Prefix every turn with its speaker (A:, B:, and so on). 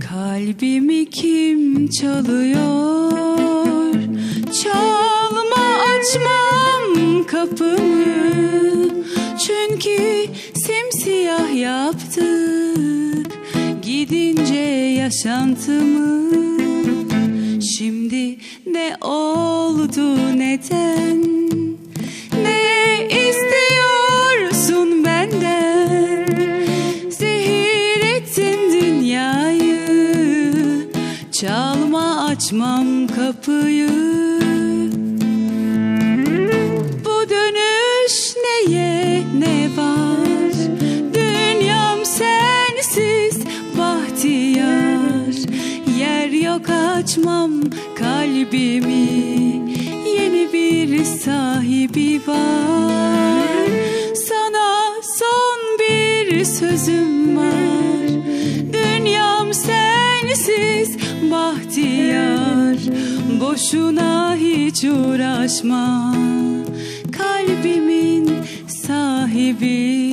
A: Kalbimi kim çalıyor? Açmam kapımı Çünkü simsiyah yaptı. Gidince yaşantımı. Şimdi ne oldu neden? Ne istiyorsun benden? Zehir ettin dünyayı. Çalma açmam kapıyı yok açmam kalbimi. Yeni bir sahibi var. Sana son bir sözüm var. Dünyam sensiz bahtiyar. Boşuna hiç uğraşma. Kalbimin sahibi